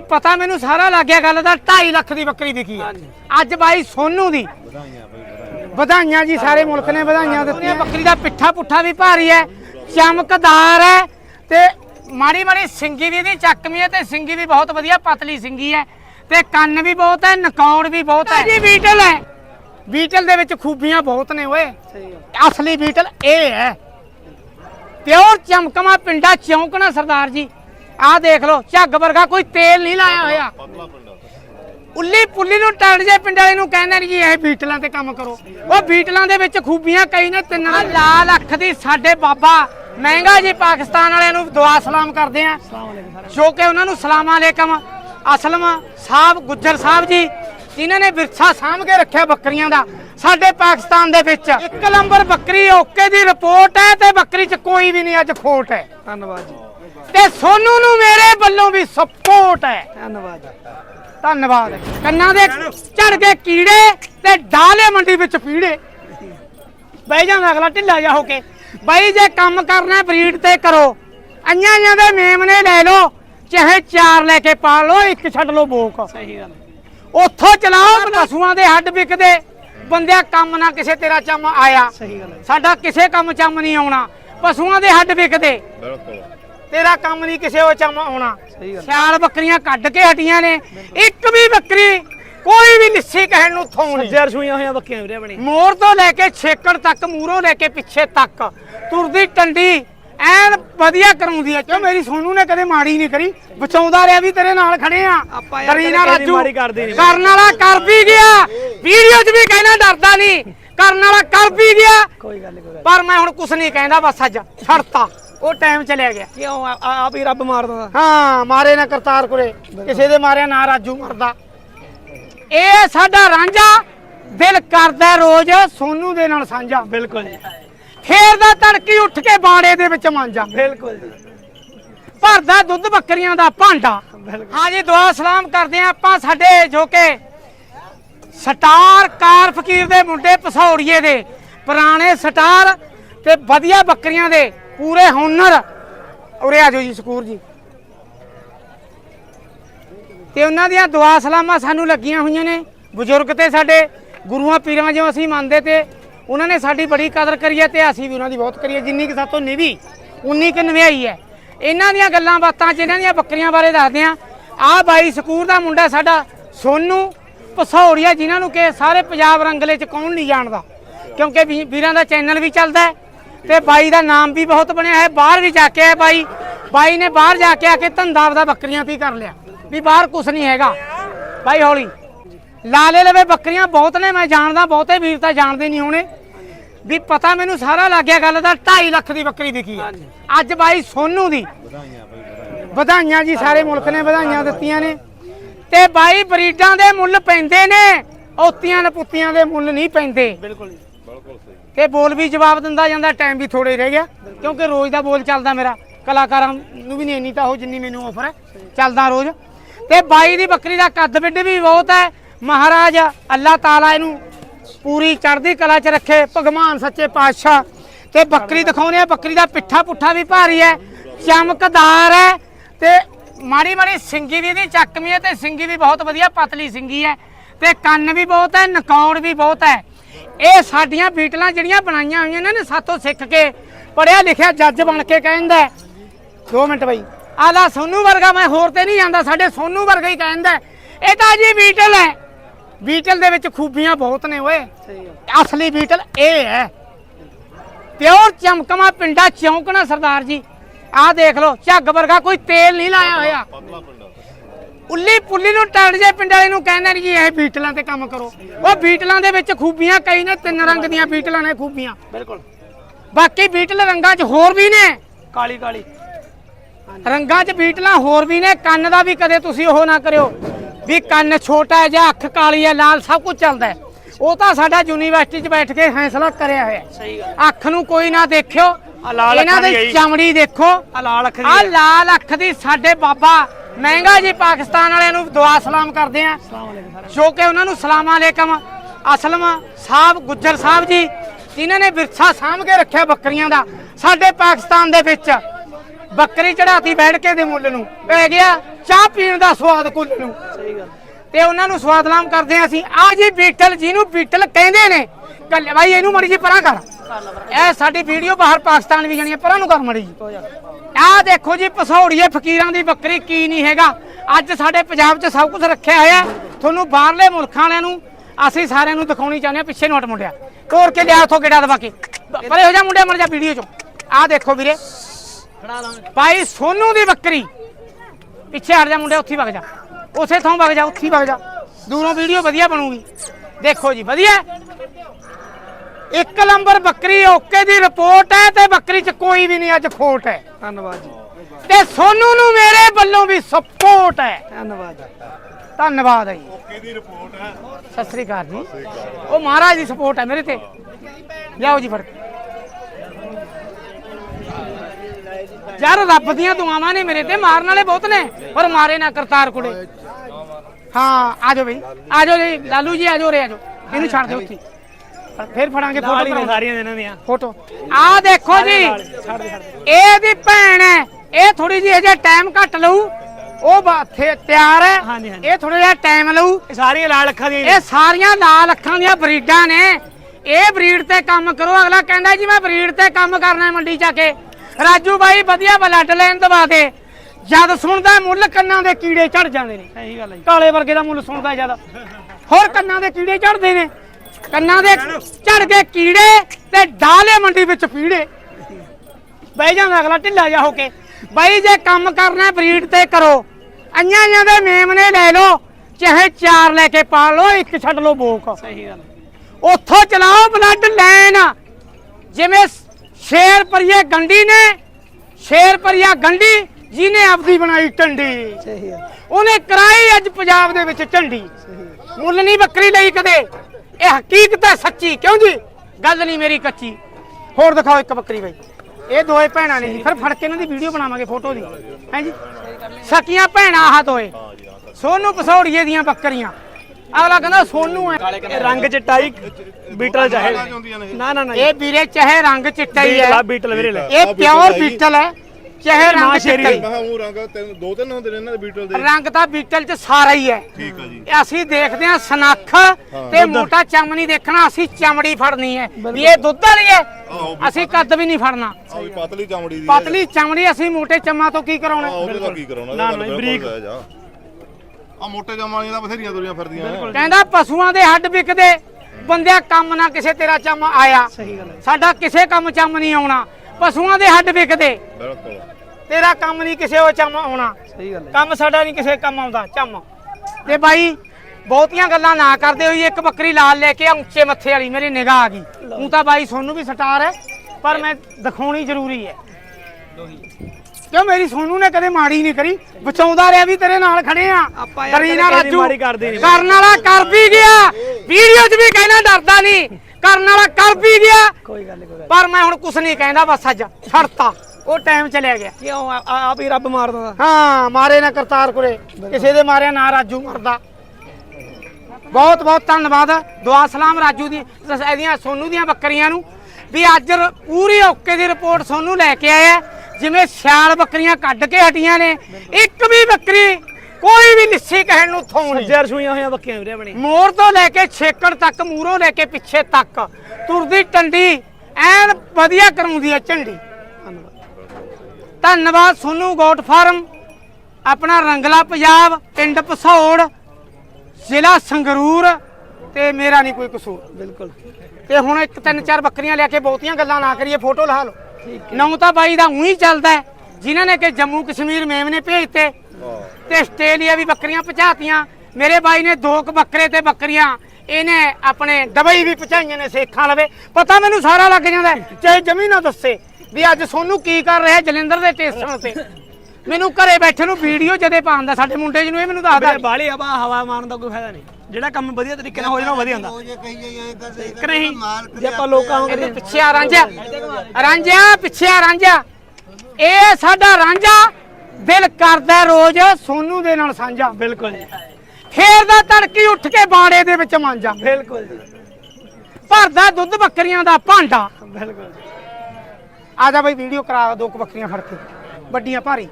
ਪਤਾ ਮੈਨੂੰ ਸਾਰਾ ਲੱਗ ਗਿਆ ਗੱਲ ਦਾ 2.5 ਲੱਖ ਦੀ ਬੱਕਰੀ ਵਿਕੀ ਹੈ ਅੱਜ ਬਾਈ ਸੋਨੂ ਦੀ। ਵਧਾਈਆਂ ਜੀ ਸਾਰੇ ਮੁਲਕ ਨੇ ਵਧਾਈਆਂ ਦਿੱਤੀਆਂ। ਬੱਕਰੀ ਦਾ ਪਿੱਠਾ ਪੁੱਠਾ ਵੀ ਭਾਰੀ ਹੈ ਚਮਕਦਾਰ ਹੈ ਤੇ ਮਾੜੀ ਮਾੜੀ ਸਿੰਗੀ ਇਹਦੀ ਚੱਕਵੀਂ ਹੈ ਤੇ ਸਿੰਗੀ ਵੀ ਬਹੁਤ ਵਧੀਆ ਪਤਲੀ ਸਿੰਗੀ ਹੈ ਤੇ ਕੰਨ ਵੀ ਬਹੁਤ ਹੈ ਨਕੌੜ ਵੀ ਬਹੁਤ ਹੈ। ਜੀ ਬੀਟਲ ਹੈ। ਬੀਟਲ ਦੇ ਵਿੱਚ ਖੂਬੀਆਂ ਬਹੁਤ ਨੇ ਓਏ। ਅਸਲੀ ਬੀਟਲ ਇਹ ਹੈ। ਪਿਓਰ ਚਮਕਮਾ ਪਿੰਡਾ ਚੌਂਕਣਾ ਸਰਦਾਰ ਜੀ। ਆਹ ਦੇਖ ਲਓ, ਝੱਗ ਵਰਗਾ ਕੋਈ ਤੇਲ ਨਹੀਂ ਲਾਇਆ ਹੋਇਆ। ਉੱਲੀ ਪੁੱਲੀ ਨੂੰ ਟੱਡ ਜੇ ਪਿੰਡ ਵਾਲੇ ਨੂੰ ਕਹਿੰਦੇ ਨੇ ਜੀ, ਇਹ ਬੀਟਲਾਂ ਤੇ ਕੰਮ ਕਰੋ। ਉਹ ਬੀਟਲਾਂ ਦੇ ਵਿੱਚ ਖੂਬੀਆਂ ਕਈ ਨੇ ਤਿੰਨ ਲਾਲ ਅੱਖ ਦੀ ਸਾਡੇ ਬਾਬਾ ਮਹਿੰਗਾ ਜੀ ਪਾਕਿਸਤਾਨ ਵਾਲਿਆਂ ਨੂੰ ਦੁਆ ਸਲਾਮ ਕਰਦੇ ਆ। ਜੋ ਕਿ ਉਹਨਾਂ ਨੂੰ ਸਲਾਮ ਅਲੈਕਮ। ਅਸਲਮ ਸਾਹਿਬ ਗੁੱਜਰ ਸਾਹਿਬ ਜੀ, ਜਿਨ੍ਹਾਂ ਨੇ ਵਿਰਸਾ ਸਾਂਭ ਕੇ ਰੱਖਿਆ ਬੱਕਰੀਆਂ ਦਾ, ਸਾਡੇ ਪਾਕਿਸਤਾਨ ਦੇ ਵਿੱਚ। ਇੱਕ ਨੰਬਰ ਬੱਕਰੀ ਓਕੇ ਦੀ ਰਿਪੋਰਟ ਹੈ ਤੇ ਬੱਕਰੀ 'ਚ ਕੋਈ ਵੀ ਨਹੀਂ, ਅੱਜ ਖੋਟ ਹੈ। ਧੰਨਵਾਦ ਜੀ। ਤੇ ਸੋਨੂ ਨੂੰ ਮੇਰੇ ਵੱਲੋਂ ਵੀ ਸਪੋਰਟ ਹੈ। ਧੰਨਵਾਦ। ਧੰਨਵਾਦ। ਕੰਨਾਂ ਦੇ ਝੜ ਕੇ ਕੀੜੇ ਤੇ ਡਾਲੇ ਮੰਡੀ ਵਿੱਚ ਪੀੜੇ। ਬਹਿ ਜਾਂਦਾ ਅਗਲਾ ਢਿੱਲਾ ਜਾ ਹੋ ਕੇ। ਬਾਈ ਜੇ ਕੰਮ ਕਰਨਾ ਬਰੀਡ ਤੇ ਕਰੋ। ਅੰਆਂ ਅੰਆਂ ਦੇ ਮੇਮਨੇ ਲੈ ਲਓ। ਚਾਹੇ ਚਾਰ ਲੈ ਕੇ ਪਾਲ ਲਓ ਇੱਕ ਛੱਡ ਲਓ ਬੋਕ। ਸਹੀ ਗੱਲ ਉੱਥੋਂ ਚਲਾਓ ਪਸ਼ੂਆਂ ਦੇ ਹੱਡ ਵਿਕਦੇ। ਬੰਦਿਆ ਕੰਮ ਨਾ ਕਿਸੇ ਤੇਰਾ ਚੰਮ ਆਇਆ। ਸਹੀ ਗੱਲ ਹੈ। ਸਾਡਾ ਕਿਸੇ ਕੰਮ ਚੰਮ ਨਹੀਂ ਆਉਣਾ। ਪਸ਼ੂਆਂ ਦੇ ਹੱਡ ਵਿਕਦੇ। ਬਿਲਕੁਲ। ਤੇਰਾ ਕੰਮ ਨਹੀਂ ਕਿਸੇ ਉਹ ਚੰਮ ਆਉਣਾ। ਸਿਆਲ ਬੱਕਰੀਆਂ ਕੱਢ ਕੇ ਹਟੀਆਂ ਨੇ। ਇੱਕ ਵੀ ਬੱਕਰੀ ਕੋਈ ਵੀ ਲਿੱਸੀ ਕਹਿਣ ਨੂੰ ਥੋਂ ਨਹੀਂ। ਜਰ ਸੂਈਆਂ ਹੋਈਆਂ ਬੱਕੀਆਂ ਵੀਰੇ ਬਣੀ ਮੋਰ ਤੋਂ ਲੈ ਕੇ ਛੇਕੜ ਤੱਕ ਮੂਰੋਂ ਲੈ ਕੇ ਪਿੱਛੇ ਤੱਕ ਤੁਰਦੀ ਟੰਡੀ ਐਨ ਵਧੀਆ ਕਰਾਉਂਦੀ ਆ। ਕਿਉਂ ਮੇਰੀ ਸੋਨੂ ਨੇ ਕਦੇ ਮਾੜੀ ਨਹੀਂ ਕਰੀ? ਬਚਾਉਂਦਾ ਰਿਹਾ ਵੀ ਤੇਰੇ ਨਾਲ ਖੜੇ ਆ। ਆਪਾਂ ਯਾਰ ਡਰੀ ਕਦੇ ਨਾ ਕਿਸੇ ਦੀ ਰਾਜੂ। ਕਰਨ ਵਾਲਾ ਕਰ ਵੀ ਗਿਆ। ਵੀਡੀਓ 'ਚ ਵੀ ਕਹਿਣਾ ਡਰਦਾ ਨਹੀਂ। ਕਰਨ ਵਾਲਾ ਕਰ ਵੀ ਗਿਆ। ਕੋਈ ਗੱਲ ਨਹੀਂ ਕੋਈ ਗੱਲ ਪਰ ਮੈਂ ਹੁਣ ਕੁਝ ਨਹੀਂ ਕਹਿੰਦਾ ਬਸ ਅੱਜ। ਛੱਡਤਾ। ਉਹ ਟਾਈਮ ਚਲਿਆ ਗਿਆ। ਕਿਉਂ? ਆ- ਆ- ਆਪ ਹੀ ਰੱਬ ਮਾਰ ਦਿੰਦਾ ਹਾਂ ਮਾਰੇ ਨਾ ਕਰਤਾਰ ਕੁਰੇ ਕਿਸੇ ਦੇ ਮਾਰਿਆ ਨਾ ਰਾਜੂ ਮਰਦਾ। ਇਹ ਸਾਡਾ ਰਾਂਝਾ ਦਿਲ ਕਰਦਾ ਰੋਜ਼ ਸੋਨੂ ਦੇ ਨਾਲ ਸਾਂਝਾ। ਬਿਲਕੁਲ ਜੀ। ਫੇਰ ਦਾ ਤੜਕੀ ਉੱਠ ਕੇ ਬਾੜੇ ਦੇ ਵਿੱਚ ਮਾਂਜਾ। ਬਿਲਕੁਲ ਜੀ। ਭਰਦਾ ਦੁੱਧ ਬੱਕਰੀਆਂ ਦਾ ਭਾਂਡਾ। ਬਿਲਕੁਲ। ਹਾਂ ਜੀ ਦੁਆ ਸਲਾਮ ਕਰਦੇ ਹਾਂ ਆਪਾਂ ਸਾਡੇ ਜੋ ਕਿ ਸਟਾਰ ਕਾਰ ਫਕੀਰ ਦੇ ਮੁੰਡੇ ਪਸੌੜੀਏ ਦੇ ਪੁਰਾਣੇ ਸਟਾਰ ਤੇ ਵਧੀਆ ਬੱਕਰੀਆਂ ਦੇ। ਪੂਰੇ ਹੁਨਰ। ਉਰੇ ਆ ਜਾਓ ਜੀ ਸਕੂਰ ਜੀ। ਤੇ ਉਹਨਾਂ ਦੀਆਂ ਦੁਆ ਸਲਾਮਾਂ ਸਾਨੂੰ ਲੱਗੀਆਂ ਹੋਈਆਂ ਨੇ। ਬਜ਼ੁਰਗ ਤੇ ਸਾਡੇ, ਗੁਰੂਆਂ ਪੀਰਾਂ ਜਿਉਂ ਅਸੀਂ ਮੰਨਦੇ ਤੇ ਉਹਨਾਂ ਨੇ ਸਾਡੀ ਬੜੀ ਕਦਰ ਕਰੀ ਹੈ ਤੇ ਅਸੀਂ ਵੀ ਉਹਨਾਂ ਦੀ ਬਹੁਤ ਕਰੀ ਹੈ। ਜਿੰਨੀ ਕਿ ਸਾਤੋਂ ਨਿਵੀ ਉਨੀ ਕਿ ਨਵਿਆਈ ਹੈ। ਇਹਨਾਂ ਦੀਆਂ ਗੱਲਾਂ ਬਾਤਾਂ ਚ ਇਹਨਾਂ ਦੀਆਂ ਬੱਕਰੀਆਂ ਬਾਰੇ ਦੱਸਦੇ ਆ ਆਹ ਬਾਈ ਸਕੂਰ ਦਾ ਮੁੰਡਾ ਸਾਡਾ, ਸੋਨੂ ਪਸੌੜੀਆ, ਜਿਨ੍ਹਾਂ ਨੂੰ ਕਿ ਸਾਰੇ ਪੰਜਾਬ ਰੰਗਲੇ ਚ ਕੌਣ ਨਹੀਂ ਜਾਣਦਾ। ਕਿਉਂਕਿ ਵੀ- ਵੀਰਾਂ ਦਾ ਚੈਨਲ ਵੀ ਚੱਲਦਾ ਹੈ। ਤੇ ਬਾਈ ਦਾ ਨਾਮ ਵੀ ਬਹੁਤ ਬਣਿਆ ਹੈ, ਬਾਹਰ ਵੀ ਜਾ ਕੇ ਆਇਆ ਬਾਈ। ਬਾਈ ਨੇ ਬਾਹਰ ਜਾ ਕੇ ਆ ਕੇ ਧੰਦਾ ਆਪਦਾ ਬੱਕਰੀਆਂ ਤੇ ਕਰ ਲਿਆ। ਵੀ ਬਾਹਰ ਕੁਛ ਨਹੀਂ ਹੈਗਾ। ਬਾਈ ਹੌਲੀ। ਲਾਲੇ ਲਵੇ ਬੱਕਰੀਆਂ ਬਹੁਤ ਨੇ, ਮੈਂ ਜਾਣਦਾ ਬਹੁਤੇ, ਵੀਰ ਤਾਂ ਜਾਣਦੇ ਨਹੀਂ ਹੋਣੇ। ਵੀ ਪਤਾ ਮੈਨੂੰ ਸਾਰਾ ਲੱਗ ਗਿਆ ਗੱਲ ਦਾ 2.5 ਲੱਖ ਦੀ ਬੱਕਰੀ ਦਿਖੀ ਹੈ ਅੱਜ ਬਾਈ ਸੋਨੂ ਦੀ। ਵਧਾਈਆਂ ਜੀ, ਸਾਰੇ ਮੁਲਕ ਨੇ ਵਧਾਈਆਂ ਦਿੱਤੀਆਂ ਨੇ। ਤੇ ਬਾਈ ਬਰੀਡਾਂ ਦੇ ਮੁੱਲ ਪੈਂਦੇ ਨੇ। ਔਤੀਆਂ ਨਪੁੱਤੀਆਂ ਦੇ ਮੁੱਲ ਨਹੀਂ ਪੈਂਦੇ। ਬਿਲਕੁਲ ਜੀ। ਤੇ ਬੋਲ ਵੀ ਜਵਾਬ ਦਿੰਦਾ ਜਾਂਦਾ ਟਾਈਮ ਵੀ ਥੋੜੇ ਰਹਿ ਗਿਆ। ਕਿਉਂਕਿ ਰੋਜ਼ ਦਾ ਬੋਲ ਚੱਲਦਾ ਮੇਰਾ। ਕਲਾਕਾਰਾਂ ਨੂੰ ਵੀ ਨਹੀਂ ਇੰਨੀ ਤਾਂ ਉਹ ਜਿੰਨੀ ਮੈਨੂੰ ਆਫਰ ਹੈ। ਚੱਲਦਾ ਰੋਜ਼। ਤੇ ਬਾਈ ਦੀ ਬੱਕਰੀ ਦਾ ਕੱਦ ਬਿੱਡ ਵੀ ਬਹੁਤ ਹੈ। ਮਹਾਰਾਜ ਅੱਲਾਹ ਤਾਲਾ ਇਹਨੂੰ ਪੂਰੀ ਚੜ੍ਹਦੀ ਕਲਾ 'ਚ ਰੱਖੇ। ਭਗਵਾਨ ਸੱਚੇ ਪਾਤਸ਼ਾਹ। ਤੇ ਬੱਕਰੀ ਦਿਖਾਉਨੇ ਆ, ਬੱਕਰੀ ਦਾ ਪਿੱਠਾ ਪੁੱਠਾ ਵੀ ਭਾਰੀ ਹੈ। ਚਮਕਦਾਰ ਹੈ। ਤੇ ਮਾੜੀ ਮਾੜੀ ਸਿੰਗੀ ਵੀ ਇਹਦੀ ਚੱਕਮੀ ਹੈ ਤੇ ਸਿੰਗੀ ਵੀ ਬਹੁਤ ਵਧੀਆ, ਪਤਲੀ ਸਿੰਗੀ ਹੈ। ਤੇ ਕੰਨ ਵੀ ਬਹੁਤ ਹੈ, ਨਕੌੜ ਵੀ ਬਹੁਤ ਹੈ। ਇਹ ਸਾਡੀਆਂ ਬੀਟਲਾਂ ਜਿਹੜੀਆਂ ਬਣਾਈਆਂ ਹੋਈਆਂ ਨੇ ਨਾ ਸਾਤੋਂ ਸਿੱਖ ਕੇ ਪੜਿਆ ਲਿਖਿਆ ਜੱਜ ਬਣ ਕੇ ਕਹਿੰਦਾ 2 ਮਿੰਟ ਬਈ। ਆਲਾ ਸੋਨੂ ਵਰਗਾ ਮੈਂ ਹੋਰ ਤੇ ਨਹੀਂ ਜਾਂਦਾ ਸਾਡੇ ਸੋਨੂ ਵਰਗਾ ਹੀ ਕਹਿੰਦਾ ਇਹ ਤਾਂ ਜੀ ਬੀਟਲ ਹੈ। ਬੀਟਲ ਦੇ ਵਿੱਚ ਖੂਬੀਆਂ ਬਹੁਤ ਨੇ ਓਏ। ਅਸਲੀ ਬੀਟਲ ਇਹ ਹੈ। ਪਿਓਰ ਚਮਕਮਾ ਪਿੰਡਾ ਚੌਂਕਣਾ ਸਰਦਾਰ ਜੀ। ਆਹ ਦੇਖ ਲਓ ਝੱਗ ਵਰਗਾ ਕੋਈ ਤੇਲ ਨਹੀਂ ਲਾਇਆ ਹੋਇਆ। ਉੱਲੀ ਪੁੱਲੀ ਨੂੰ ਟੱਡ ਜੇ ਪਿੰਡ ਵਾਲੇ ਨੂੰ ਕਹਿੰਦੇ ਨੇ ਜੀ ਇਹ ਬੀਟਲਾਂ ਤੇ ਕੰਮ ਕਰੋ। ਉਹ ਬੀਟਲਾਂ ਦੇ ਵਿੱਚ ਖੂਬੀਆਂ ਕਈ ਨੇ ਤਿੰਨ ਰੰਗ ਦੀਆਂ ਬੀਟਲਾਂ ਨੇ ਖੂਬੀਆਂ। ਬਿਲਕੁਲ। ਬਾਕੀ ਬੀਟਲ ਰੰਗਾਂ 'ਚ ਹੋਰ ਵੀ ਨੇ। ਕਾਲੀ ਕਾਲੀ। ਰੰਗਾਂ 'ਚ ਬੀਟਲਾਂ ਹੋਰ ਵੀ ਨੇ ਕੰਨ ਦਾ ਵੀ ਕਦੇ ਤੁਸੀਂ ਉਹ ਨਾ ਕਰਿਓ। ਵੀ ਕੰਨ ਛੋਟਾ ਹੈ ਜਾਂ ਅੱਖ ਕਾਲੀ ਹੈ ਲਾਲ ਸਭ ਕੁਝ ਚੱਲਦਾ ਹੈ। ਉਹ ਤਾਂ ਸਾਡਾ ਯੂਨੀਵਰਸਿਟੀ 'ਚ ਬੈਠ ਕੇ ਫੈਸਲਾ ਕਰਿਆ ਹੋਇਆ। ਸਹੀ ਗੱਲ। ਅੱਖ ਨੂੰ ਕੋਈ ਨਾ ਦੇਖਿਓ। ਆਹ ਲਾਲ ਅੱਖਾਂ ਦੀ। ਚਮੜੀ ਦੇਖੋ। ਆ ਲਾਲ ਅੱਖ ਦੀ ਆ। ਲਾਲ ਅੱਖ ਦੀ ਸਾਡੇ ਬਾਬਾ ਮਹਿੰਗਾ ਜੀ ਪਾਕਿਸਤਾਨ ਵਾਲਿਆਂ ਨੂੰ ਦੁਆ ਸਲਾਮ ਕਰਦੇ ਆ ਜੋ ਕਿ ਉਹਨਾਂ ਨੂੰ ਸਲਾਮ ਅਲੈਕਮ। ਅਸਲਮ ਸਾਹਿਬ ਗੁੱਜਰ ਸਾਹਿਬ ਜੀ ਜਿਨ੍ਹਾਂ ਨੇ ਵਿਰਸਾ ਸਾਂਭ ਕੇ ਰੱਖਿਆ ਬੱਕਰੀਆਂ ਦਾ ਸਾਡੇ ਪਾਕਿਸਤਾਨ ਦੇ ਵਿੱਚ। ਬੱਕਰੀ ਚੜਾਤੀ ਬੈਠ ਕੇ ਦੇ ਮੁੱਲ ਨੂੰ ਪੈ ਗਿਆ ਚਾਹ ਪੀਣ ਦਾ ਸਵਾਦ ਕੁੱਲ ਨੂੰ। ਸਹੀ ਗੱਲ। ਤੇ ਉਹਨਾਂ ਨੂੰ ਸਵਾਦਲਾਮ ਕਰਦੇ ਹਾਂ ਅਸੀਂ। ਆ ਜੀ ਬੀਟਲ ਜਿਹਨੂੰ ਬੀਟਲ ਕਹਿੰਦੇ ਨੇ। ਕੱਲ ਬਾਈ ਇਹਨੂੰ ਮੜੀ ਜੀ ਪਰਾਂ ਕਰ। ਇਹ ਸਾਡੀ ਵੀਡੀਓ ਬਾਹਰ ਪਾਕਿਸਤਾਨ ਵੀ ਜਾਣੀ ਹੈ ਪਰਾਂ ਨੂੰ ਕਰ ਮੜੀ ਜੀ। ਆਹ ਦੇਖੋ ਜੀ ਪਸੌੜੀਏ ਫਕੀਰਾਂ ਦੀ ਬੱਕਰੀ ਕੀ ਨਹੀਂ ਹੈਗਾ। ਅੱਜ ਸਾਡੇ ਪੰਜਾਬ 'ਚ ਸਭ ਕੁਝ ਰੱਖਿਆ ਹੋਇਆ ਤੁਹਾਨੂੰ ਬਾਹਰਲੇ ਮੁਲਕਾਂ ਵਾਲਿਆਂ ਨੂੰ ਅਸੀਂ ਸਾਰਿਆਂ ਨੂੰ ਦਿਖਾਉਣੀ ਚਾਹੁੰਦੇ ਹਾਂ ਪਿੱਛੇ ਨੂੰ ਹਟ ਮੁੰਡਿਆ। ਤੋੜ ਕੇ ਲਿਆ ਉਥੋਂ ਗੇੜਾ ਦਵਾ ਕੇ। ਪਰੇ ਹੋ ਜਾ ਮੁੰਡਿਆ ਮਰ ਜਾ ਵੀਡੀਓ 'ਚੋਂ। ਆਹ ਦੇਖੋ ਵੀਰੇ। ਖੜਾ ਲਾਂਗੇ ਭਾਈ ਸੋਨੂ ਦੀ ਬੱਕਰੀ। ਪਿੱਛੇ ਹਟ ਜਾ ਮੁੰਡਿਆ ਉੱਥੇ ਵਗ ਜਾ। ਉਸੇ ਥਾਂ ਵਗ ਜਾ ਉੱਥੇ ਵਗ ਜਾ। ਦੂਰੋਂ ਵੀਡੀਓ ਵਧੀਆ ਬਣੂਗੀ। ਦੇਖੋ ਜੀ ਵਧੀਆ। ਇੱਕ ਨੰਬਰ ਬੱਕਰੀ ਓਕੇ ਦੀ ਰਿਪੋਰਟ ਹੈ ਤੇ ਬੱਕਰੀ 'ਚ ਕੋਈ ਵੀ ਨਹੀਂ ਅੱਜ ਖੋਟ ਹੈ। ਧੰਨਵਾਦ ਜੀ। ਤੇ ਸੋਨੂ ਨੂੰ ਮੇਰੇ ਵੱਲੋਂ ਵੀ ਸਪੋਰਟ ਹੈ। ਧੰਨਵਾਦ। ਧੰਨਵਾਦ ਹੈ ਜੀ। ਓਕੇ ਦੀ ਰਿਪੋਰਟ ਹੈ। ਸਤਿ ਸ੍ਰੀ ਅਕਾਲ ਜੀ। ਉਹ ਮਹਾਰਾਜ ਦੀ ਸਪੋਰਟ ਹੈ ਮੇਰੇ ਤੇ। ਲਿਆਓ ਜੀ ਫੜ। ਯਾਰ ਰੱਬ ਦੀਆਂ ਦੁਆਵਾਂ ਨੇ ਮੇਰੇ ਤੇ ਮਾਰਨ ਵਾਲੇ ਬਹੁਤ ਨੇ ਪਰ ਮਾਰੇ ਨਾ ਕਰਤਾਰ ਕੁੜੇ ਹਾਂ ਆਜੋ ਬਈ। ਆਜੋ ਜੀ ਲਾਲੂ ਜੀ ਆਜੋ ਰੇ ਆਜੋ ਇਹਨੂੰ ਛੱਡ ਦਿਓ ਉੱਥੇ। ਫਿਰ ਫੜਾਂਗੇ ਨਾਲ ਹੀ ਨੇ ਫੋਟੋ ਸਾਰੀਆਂ ਇਹਨਾਂ ਦੀਆਂ। ਫੋਟੋ। ਆ ਦੇਖੋ ਜੀ। ਛੱਡ ਦੇ ਛੱਡ ਦੇ ਇਹਦੀ ਭੈਣ ਹੈ। ਇਹ ਥੋੜੀ ਜਿਹੀ ਹਜੇ ਟਾਈਮ ਘੱਟ ਲਊ। ਉਹ ਬਾ- ਥੇ- ਤਿਆਰ ਹੈ। ਹਾਂਜੀ। ਇਹ ਥੋੜਾ ਜਿਹਾ ਟਾਈਮ ਲਊ। ਇਹ ਸਾਰੀਆਂ ਲਾਲ ਅੱਖਾਂ ਦੀਆਂ ਇਹ ਸਾਰੀਆਂ ਲਾਲ ਅੱਖਾਂ ਦੀਆਂ ਬਰੀਡਾਂ ਨੇ। ਇਹ ਬਰੀਡ ਤੇ ਕੰਮ ਕਰੋ। ਅਗਲਾ ਕਹਿੰਦਾ ਜੀ ਮੈਂ ਬਰੀਡ ਤੇ ਕੰਮ ਕਰਨਾ ਹੈ ਮੰਡੀ ਜਾ ਕੇ। ਰਾਜੂ ਬਾਈ ਵਧੀਆ ਬਲੱਡ ਲਾਈਨ ਦਵਾ ਦੇ। ਜਦ ਸੁਣਦਾ ਮੁੱਲ ਕੰਨਾਂ ਦੇ ਕੀੜੇ ਝੜ ਜਾਂਦੇ ਨੇ। ਸਹੀ ਗੱਲ ਹੈ ਜੀ। ਕਾਲੇ ਵਰਗੇ ਦਾ ਮੁੱਲ ਸੁਣਦਾ ਜ਼ਿਆਦਾ। ਹੋਰ ਕੰਨਾਂ ਦੇ ਕੀੜੇ ਝੜਦੇ ਨੇ। ਕੰਨਾਂ ਦੇ ਝੜ ਗਏ ਕੀੜੇ ਤੇ ਡਾਲੇ ਮੰਡੀ ਵਿੱਚ ਪੀੜੇ। ਬਹਿ ਜਾਂਦਾ ਅਗਲਾ ਢਿੱਲਾ ਜਾ ਹੋ ਕੇ। ਬਾਈ ਜੇ ਕੰਮ ਕਰਨਾ ਬਰੀਡ ਤੇ ਕਰੋ। ਅੰਆਂ ਅੰਆਂ ਦੇ ਮੇਮਨੇ ਲੈ ਲਓ। ਚਾਹੇ ਚਾਰ ਲੈ ਕੇ ਪਾਲ ਲਓ ਇੱਕ ਛੱਡ ਲਓ ਬੋਕ। ਸਹੀ ਗੱਲ। ਉੱਥੋਂ ਚਲਾਓ ਬਲੱਡ ਲਾਈਨ ਜਿਵੇਂ ਸ਼ੇਰ ਪਰੀਏ ਗੰਡੀ ਨੇ ਸ਼ੇਰ ਪਰੀਆ ਗੰਡੀ ਜਿਹਨੇ ਆਪਦੀ ਬਣਾਈ ਟੰਡੀ ਸਹੀ ਹੈ। ਉਹਨੇ ਕਰਾਈ ਅੱਜ ਪੰਜਾਬ ਦੇ ਵਿੱਚ ਝੰਡੀ। ਸਹੀ ਮੁੱਲ ਨਹੀਂ ਬੱਕਰੀ ਲਈ ਕਦੇ। ਇਹ ਹਕੀਕਤ ਹੈ ਸੱਚੀ ਕਿਉਂ ਜੀ? ਗੱਲ ਨਹੀਂ ਮੇਰੀ ਕੱਚੀ। ਹੋਰ ਦਿਖਾਓ ਇੱਕ ਬੱਕਰੀ ਬਈ। ਇਹ ਦੋਏ ਭੈਣਾਂ ਨੇ ਜੀ। ਫਿਰ ਫੜ ਕੇ ਇਹਨਾਂ ਦੀ ਵੀਡੀਓ ਬਣਾਵਾਂਗੇ ਫੋਟੋ ਦੀ। ਹੈ ਜੀ? ਸਕੀਆਂ ਭੈਣਾਂ ਆਹ ਦੋਏ। ਸੋਨੂ ਪਸੌੜੀਏ ਦੀਆਂ ਬੱਕਰੀਆਂ। ਅਗਲਾ ਕਹਿੰਦਾ ਸੋਨੂ ਹੈ ਇਹ ਰੰਗ ਚਟਾਈ ਬੀਟਲ ਚਾਹੇ। ਨੇ ਨਾ ਨਾ। ਇਹ ਵੀਰੇ ਚਾਹੇ ਰੰਗ ਚਿੱਟਾ ਹੀ ਬੀਟਲ ਆ ਹੈ ਬੀਟਲ ਵੀਰੇ ਲੈ। ਇਹ ਪਿਓਰ ਬੀਟਲ ਹੈ ਚਾਹੇ ਰੰਗ ਮਾਂ ਸ਼ੇਰੀ। ਚਿੱਟਾ ਹੀ ਮੈਂ ਉਹ ਰੰਗ ਤਿੰਨ ਦੋ ਤਿੰਨ ਹੁੰਦੇ ਨੇ ਇਹਨਾਂ ਦੇ ਬੀਟਲ ਦੇ। ਰੰਗ ਤਾਂ ਬੀਟਲ ਚ ਸਾਰਾ ਹੀ ਹੈ। ਠੀਕ ਆ ਜੀ। ਅਸੀਂ ਦੇਖਦੇ ਹਾਂ ਸਨੱਖ ਤੇ ਮੋਟਾ ਚਮ ਨਹੀਂ ਦੇਖਣਾ ਅਸੀਂ ਚਮੜੀ ਫੜਨੀ ਹੈ। ਵੀ ਇਹ ਦੁੱਧ ਵਾਲੀ ਹੈ ਆਹੋ ਵੀ ਅਸੀਂ ਕੱਦ ਵੀ ਨਹੀਂ ਫੜਨਾ। ਆਹ ਵੀ ਪਤਲੀ ਚਮੜੀ ਦੀ ਹੈ। ਪਤਲੀ ਚਮੜੀ ਅਸੀਂ ਮੋਟੇ ਚੰਮਾਂ ਤੋਂ ਕੀ ਕਰਾਉਣਾ? ਆਹ ਉਹਦੇ ਦਾ ਕੀ ਕਰਾਉਣਾ? ਨਾ, ਨਾ, ਬਰੀਕ। ਆ। ਮੋਟੇ ਜਮਾਲੀਆਂ ਦਾ ਬਥੇਰੀਆਂ ਤੁਰੀਆਂ ਫਿਰਦੀਆਂ ਨੇ। ਕਹਿੰਦਾ ਪਸ਼ੂਆਂ ਦੇ ਹੱਡ ਵਿਕਦੇ ਬੰਦਿਆ ਕੰਮ ਨਾ ਕਿਸੇ ਤੇਰਾ ਚੰਮ ਆਇਆ। ਸਹੀ ਗੱਲ ਹੈ। ਸਾਡਾ ਕਿਸੇ ਕੰਮ ਚੰਮ ਨਹੀਂ ਆਉਣਾ। ਪਸ਼ੂਆਂ ਦੇ ਹੱਡ ਵਿਕਦੇ। ਬਿਲਕੁਲ। ਤੇਰਾ ਕੰਮ ਨਹੀਂ ਕਿਸੇ ਉਹ ਚੰਮ ਆਉਣਾ। ਸਹੀ ਗੱਲ ਹੈ। ਕੰਮ ਸਾਡਾ ਨਹੀਂ ਕਿਸੇ ਕੰਮ ਆਉਂਦਾ ਚੰਮ। ਤੇ ਬਾਈ ਬਹੁਤੀਆਂ ਗੱਲਾਂ ਨਾ ਕਰਦੇ ਹੋਈ ਇੱਕ ਬੱਕਰੀ ਲਾਲ ਲੈ ਕੇ ਉੱਚੇ ਮੱਥੇ ਵਾਲੀ ਮੇਰੀ ਨਿਗਾਹ ਆ ਗਈ। ਤੂੰ ਤਾਂ ਬਾਈ ਸੋਨੂੰ ਵੀ ਸਟਾਰ ਹੈ ਪਰ ਮੈਂ ਦਿਖਾਉਣੀ ਜ਼ਰੂਰੀ ਹੈ। ਕਿਉਂ ਮੇਰੀ ਸੋਨੂੰ ਨੇ ਕਦੇ ਮਾੜੀ ਨਹੀਂ ਕਰੀ? ਬਚਾਉਂਦਾ ਰਿਹਾ ਵੀ ਤੇਰੇ ਨਾਲ ਖੜੇ ਆ। ਆਪਾਂ ਯਾਰ ਡਰੀ ਕਦੇ ਨਾ ਕਿਸੇ ਦੀ ਰਾਜੂ। ਕਰਨ ਵਾਲਾ ਕਰ ਵੀ ਗਿਆ। ਵੀਡੀਓ 'ਚ ਵੀ ਕਹਿਣਾ ਡਰਦਾ ਨਹੀਂ। ਕਰਨ ਵਾਲਾ ਕਰ ਵੀ ਗਿਆ। ਕੋਈ ਗੱਲ ਨਹੀਂ ਕੋਈ ਗੱਲ ਪਰ ਮੈਂ ਹੁਣ ਕੁਝ ਨਹੀਂ ਕਹਿੰਦਾ ਬਸ ਅੱਜ। ਛੱਡਤਾ। ਉਹ ਟਾਈਮ ਚਲਿਆ ਗਿਆ। ਕਿਉਂ ਆਪ ਹੀ ਰੱਬ ਮਾਰ ਦਿੰਦਾ। ਹਾਂ ਮਾਰੇ ਨਾ ਕਰਤਾਰ ਕੁਰੇ ਕਿਸੇ ਦੇ ਮਾਰਿਆ ਨਾ ਰਾਜੂ ਮਰਦਾ। ਬਹੁਤ ਬਹੁਤ ਧੰਨਵਾਦ। ਦੁਆ ਸਲਾਮ ਰਾਜੂ ਦੀ ਇਹਦੀਆਂ ਸੋਨੂ ਦੀਆਂ ਬੱਕਰੀਆਂ ਨੂੰ। ਵੀ ਅੱਜ ਪੂਰੀ ਓਕੇ ਦੀ ਰਿਪੋਰਟ ਸੋਨੂ ਲੈ ਕੇ ਆਇਆ। ਜਿਵੇਂ ਸਿਆਲ ਬੱਕਰੀਆਂ ਕੱਢ ਕੇ ਹਟੀਆਂ ਨੇ। ਇੱਕ ਵੀ ਬੱਕਰੀ ਕੋਈ ਵੀ ਲਿੱਸੀ ਕਹਿਣ ਨੂੰ ਥੋਂ ਨਹੀਂ। ਜਰ ਸੂਈਆਂ ਹੋਈਆਂ ਬੱਕੀਆਂ ਵੀਰੇ ਆਪਣੀ ਮੋਰ ਤੋਂ ਲੈ ਕੇ ਛੇਕੜ ਤੱਕ ਮੂਰੋਂ ਲੈ ਕੇ ਪਿੱਛੇ ਤੱਕ ਤੁਰਦੀ ਟੰਡੀ ਐਨ ਵਧੀਆ ਕਰਾਉਂਦੀ ਹੈ ਝੰਡੀ। ਧੰਨਵਾਦ ਸੋਨੂ ਗੋਟ ਫਾਰਮ ਆਪਣਾ ਰੰਗਲਾ ਪੰਜਾਬ ਪਿੰਡ ਪਸੌੜ ਜ਼ਿਲ੍ਹਾ ਸੰਗਰੂਰ ਤੇ ਮੇਰਾ ਨਹੀਂ ਕੋਈ ਕਸੂਰ। ਬਿਲਕੁਲ। ਤੇ ਹੁਣ ਇੱਕ ਤਿੰਨ ਚਾਰ ਬੱਕਰੀਆਂ ਲਿਆ ਕੇ ਬਹੁਤੀਆਂ ਗੱਲਾਂ ਨਾ ਕਰੀਏ ਫੋਟੋ ਲਾ ਲਓ। ਨੌ ਤਾਂ ਬਾਈ ਦਾ ਉਹੀ ਚੱਲਦਾ ਜਿਨ੍ਹਾਂ ਨੇ ਕਿ ਜੰਮੂ ਕਸ਼ਮੀਰ ਮੇਮਨੇ ਭੇਜਤੇ ਹਾਂ ਤੇ ਆਸਟ੍ਰੇਲੀਆ ਵੀ ਬੱਕਰੀਆਂ ਪਹੁੰਚਾਤੀਆਂ ਮੇਰੇ ਬਾਈ ਨੇ ਦੋ ਕੁ ਬੱਕਰੇ ਤੇ ਬੱਕਰੀਆਂ। ਇਹਨੇ ਆਪਣੇ ਦੁਬਈ ਵੀ ਪਹੁੰਚਾਈਆਂ ਨੇ ਸੇਖਾਂ ਲਵੇ। ਪਤਾ ਮੈਨੂੰ ਸਾਰਾ ਲੱਗ ਜਾਂਦਾ ਚਾਹੇ ਜਮੀ ਨਾ ਦੱਸੇ ਵੀ ਅੱਜ ਸੋਨੂੰ ਕੀ ਕਰ ਰਿਹਾ ਜਲੰਧਰ ਦੇ ਸਟੇਸ਼ਨ ਤੇ। ਮੈਨੂੰ ਘਰੇ ਬੈਠੇ ਨੂੰ ਵੀਡੀਓ ਜਦੇ ਪਾਉਂਦਾ ਸਾਡੇ ਮੁੰਡੇ ਜੀ ਨੂੰ ਇਹ ਮੈਨੂੰ ਦੱਸਦਾ। ਵੀਰੇ ਬਾਲੀ ਹਵਾ ਹਵਾ ਮਾਰਨ ਦਾ ਕੋਈ ਫਾਇਦਾ ਨਹੀਂ। ਜਿਹੜਾ ਕੰਮ ਵਧੀਆ ਤਰੀਕੇ ਨਾਲ ਹੋ ਜਾਣਾ ਵਧੀਆ ਹੁੰਦਾ। ਕਿ ਨਹੀਂ? ਜੇ ਆਪਾਂ ਲੋਕਾਂ ਨੂੰ ਪਿੱਛੇ ਆ ਰਾਂਝਾ। ਰਾਂਝਾ ਪਿੱਛੇ ਆ ਰਾਂਝਾ। ਇਹ ਸਾਡਾ ਰਾਂਝਾ। ਦਿਲ ਕਰਦਾ ਰੋਜ਼ ਸੋਨੂ ਦੇ ਨਾਲ ਸਾਂਝਾ। ਬਿਲਕੁਲ ਜੀ। ਫੇਰ ਦਾ ਤੜਕੀ ਉੱਠ ਕੇ ਬਾੜੇ ਦੇ ਵਿੱਚ ਮਾਂਜਾ। ਬਿਲਕੁਲ ਜੀ। ਭਰਦਾ ਦੁੱਧ ਬੱਕਰੀਆਂ ਦਾ ਭਾਂਡਾ। ਬਿਲਕੁਲ। ਆ ਜਾ ਬਈ ਵੀਡੀਓ ਕਰਾ ਦੋ ਕੁ ਬੱਕਰੀਆਂ ਫੜ ਕੇ। ਵੱਡੀਆਂ ਭਾਰੀ।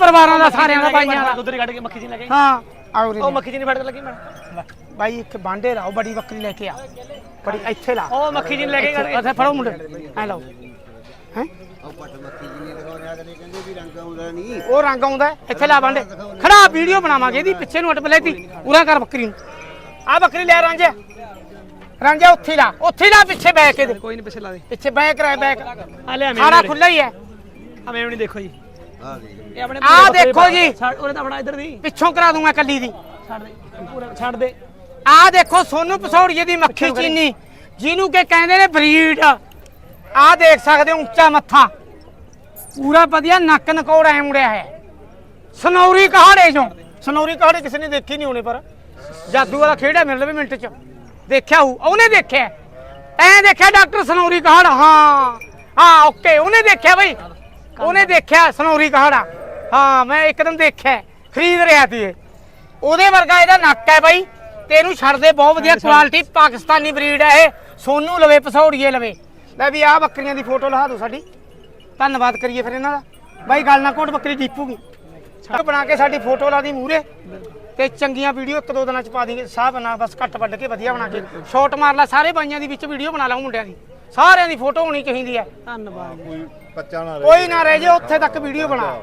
ਪਰਿਵਾਰਾਂ ਦਾ ਸਾਰਿਆਂ ਦਾ ਬਾਈਆਂ ਦਾ। ਦੁੱਧ ਕੱਢ ਕੇ ਮੱਖੀ ਜੀ ਲੈ ਕੇ ਹਾਂ ਆਓ ਰੇ ਉਹ ਮੱਖੀ ਜੀ ਨਹੀਂ ਫੜ ਕੇ ਲੱਗੀ ਮੈਂ। ਬਾਈ ਇੱਕ ਬਾਂਡੇ ਲਾਓ ਬੜੀ ਬੱਕਰੀ ਲੈ ਕੇ ਆ। ਬੜੀ ਇੱਥੇ ਲਾ। ਉਹ ਮੱਖੀ ਜੀ ਲੈ ਕੇ ਇੱਥੇ ਫੜੋ ਮੁੰਡੇ। ਐ ਲਾਓ। ਹੈ? ਉਹ ਪੱਟ ਮੱਕੀ ਜੀ ਅਗਲੇ ਕਹਿੰਦੇ ਵੀ ਰੰਗ ਆਉਂਦਾ ਨਹੀਂ। ਉਹ ਰੰਗ ਆਉਂਦਾ ਹੈ, ਇੱਥੇ ਲਾ ਬਾਂਡੇ। ਖੜਾ ਵੀਡੀਓ ਬਣਾਵਾਂਗੇ ਇਹਦੀ ਪਿੱਛੇ ਨੂੰ ਹਟ ਬਲੇਤੀ ਉਰਾ ਕਰ ਬੱਕਰੀ ਨੂੰ। ਆ ਬੱਕਰੀ ਲੈ ਰਾਂਝੇ। ਰਾਂਝੇ ਉੱਥੇ ਹੀ ਲਾ। ਉੱਥੇ ਹੀ ਲਾ ਪਿੱਛੇ ਬੈਕ ਇਹਦੇ। ਕੋਈ ਨਹੀਂ ਪਿੱਛੇ ਲਾ ਦੇ। ਪਿੱਛੇ ਬੈਕ ਰਹਿ ਬੈਕ। ਆ ਲੈ ਸਾਰਾ ਖੁੱਲਾ ਹੀ ਹੈ। ਆ ਮੇਵਣੀ ਦੇਖੋ ਜੀ। ਆ ਦੇਖ। ਇਹ ਆਪਣੇ ਆਹ ਪੂਰੇ ਬੱਕਰੇ ਦੇਖੋ ਜੀ। ਛੱਡ ਉਹਨੇ ਤਾਂ ਆਪਣਾ ਇੱਧਰ ਦੀ। ਪਿੱਛੋਂ ਕਰਾ ਦੂੰਗਾ ਕੱਲੀ ਦੀ। ਛੱਡ ਦੇ ਪੂਰਾ ਛੱਡ ਦੇ। ਆਹ ਦੇਖੋ ਸੋਨੂ ਪਸੌੜੀਏ ਦੀ ਮੱਖੀ ਚੀਨੀ। ਜਿਹਨੂੰ ਕਿ ਕਹਿੰਦੇ ਨੇ ਬਰੀਡ। ਆਹ ਦੇਖ ਸਕਦੇ ਹੋ ਉੱਚਾ ਮੱਥਾ। ਪੂਰਾ ਵਧੀਆ ਨੱਕ ਨਕੋੜ ਐ ਮੁੜਿਆ ਹੈ। ਸਨੌਰੀ ਕਹਾੜੇ ਚੋਂ। ਸਨੌਰੀ ਕਹਾੜੇ ਕਿਸੇ ਨੇ ਦੇਖੀ ਨਹੀਂ ਹੋਣੇ ਪਰ। ਜਾਦੂ ਵਾਲਾ ਖੇਡਿਆ ਮੇਰੇ ਲਈ ਮਿੰਟ ਚ। ਦੇਖਿਆ ਹੂ ਉਹਨੇ ਦੇਖਿਆ। ਐ ਦੇਖਿਆ ਡਾਕਟਰ ਸਨੌਰੀ ਕਹਾੜਾ। ਹਾਂ ਹਾਂ ਓਕੇ ਉਹਨੇ ਦੇਖਿਆ ਬਈ। ਉਹਨੇ ਦੇਖਿਆ ਸਨੌਰੀ ਕਹਾੜਾ। ਹਾਂ ਮੈਂ ਇੱਕਦਮ ਦੇਖਿਆ। ਖਰੀਦ ਰਿਹਾ ਸੀ ਇਹ। ਉਹਦੇ ਵਰਗਾ ਇਹਦਾ ਨੱਕ ਹੈ ਬਾਈ। ਤੇ ਇਹਨੂੰ ਛੱਡਦੇ ਬਹੁਤ ਵਧੀਆ ਕੁਆਲਿਟੀ ਪਾਕਿਸਤਾਨੀ ਬਰੀਡ ਹੈ ਇਹ। ਸੋਨੂ ਲਵੇ ਪਸੌੜੀਏ ਲਵੇ। ਲੈ ਵੀ ਆਹ ਬੱਕਰੀਆਂ ਦੀ ਫੋਟੋ ਲਹਾ ਦਿਓ ਸਾਡੀ। ਧੰਨਵਾਦ ਕਰੀਏ ਫਿਰ ਇਹਨਾਂ ਦਾ। ਬਾਈ ਗੱਲ ਨਾ ਕੋਟ ਬੱਕਰੀ ਜੀਪੂਗੀ ਛੱਡ ਬਣਾ ਕੇ ਸਾਡੀ ਫੋਟੋ ਲਾ ਦੀ ਮੂਰੇ ਤੇ ਚੰਗੀਆਂ ਵੀਡੀਓ ਇੱਕ ਦੋ ਦਿਨਾਂ ਚ ਪਾ ਦੇਂਗੇ ਸਾਹ ਬਣਾ ਬਸ ਕੱਟ ਵੱਢ ਕੇ ਵਧੀਆ ਬਣਾ ਕੇ। ਸ਼ਾਟ ਮਾਰ ਲਾ ਸਾਰੇ ਬਾਈਆਂ ਦੀ ਵਿੱਚ ਵੀਡੀਓ ਬਣਾ ਲਾਉ ਮੁੰਡਿਆਂ ਦੀ। ਸਾਰਿਆਂ ਦੀ ਫੋਟੋ ਹੋਣੀ ਚਾਹੀਦੀ ਹੈ। ਧੰਨਵਾਦ। ਕੋਈ ਕੱਚਾ ਨਾ ਰਹੇ। ਕੋਈ ਨਾ ਰਹਿ ਜੇ ਉੱਥੇ ਤੱਕ ਵੀਡੀਓ ਬਣਾ।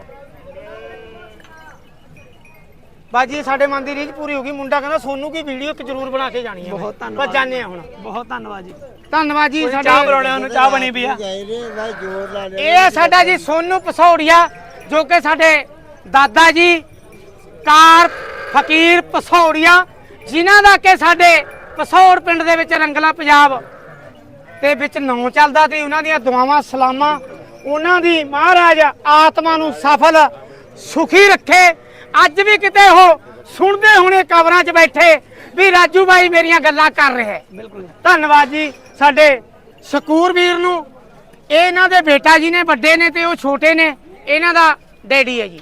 ਬਾਜੀ ਸਾਡੇ ਮਨ ਦੀ ਰੀਝ ਪੂਰੀ ਹੋ ਗਈ। ਮੁੰਡਾ ਕਹਿੰਦਾ ਸੋਨੂੰ ਕੀ ਵੀਡੀਓ ਇੱਕ ਜ਼ਰੂਰ ਬਣਾ ਕੇ ਜਾਣੀ ਹੈ ਬਹੁਤ ਬਸ ਧੰਨਵਾਦ ਜਾਣੇ ਆ ਹੁਣ। ਬਹੁਤ ਧੰਨਵਾਦ ਜੀ। ਧੰਨਵਾਦ ਜੀ ਚਾਹ ਸਾਡੇ ਬਣਾਉਣੇ ਉਹਨੂੰ ਚਾਹ ਬਣੀ ਵੀ ਆ। ਗਏ ਰੇ ਮੈਂ ਜੋਰ ਲਾ ਲਿਆ। ਇਹ ਸਾਡਾ ਜੀ ਸੋਨੂ ਪਸੌੜੀਆ ਜੋ ਕਿ ਸਾਡੇ ਦਾਦਾ ਜੀ ਕਾਰ ਫਕੀਰ ਪਸੌੜੀਆ ਜਿਨ੍ਹਾਂ ਦਾ ਕਿ ਸਾਡੇ ਪਸੌੜ ਪਿੰਡ ਦੇ ਵਿੱਚ ਰੰਗਲਾ ਪੰਜਾਬ ਤੇ ਵਿੱਚ ਨਾਂ ਚੱਲਦਾ ਤੇ ਉਹਨਾਂ ਦੀਆਂ ਦੁਆਵਾਂ ਸਲਾਮਾਂ ਉਹਨਾਂ ਦੀ ਮਹਾਰਾਜ ਆਤਮਾ ਨੂੰ ਸਫਲ ਸੁਖੀ ਰੱਖੇ। ਅੱਜ ਵੀ ਕਿਤੇ ਉਹ ਸੁਣਦੇ ਹੋਣੇ ਕਬਰਾਂ 'ਚ ਬੈਠੇ ਵੀ ਰਾਜੂ ਬਾਈ ਮੇਰੀਆਂ ਗੱਲਾਂ ਕਰ ਰਿਹਾ ਹੈ। ਬਿਲਕੁਲ। ਧੰਨਵਾਦ ਜੀ। ਸਾਡੇ ਸਕੂਰ ਵੀਰ ਨੂੰ ਇਹ ਇਹਨਾਂ ਦੇ ਬੇਟਾ ਜੀ ਨੇ, ਵੱਡੇ ਨੇ ਤੇ ਉਹ ਛੋਟੇ ਨੇ, ਇਹਨਾਂ ਦਾ ਡੈਡੀ ਹੈ ਜੀ।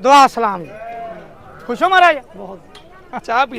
ਦੁਆ, ਸਲਾਮ ਜੀ। ਖੁਸ਼ ਹੋ ਮਹਾਰਾਜ? ਬਹੁਤ। ਚਾਹ ਪੀ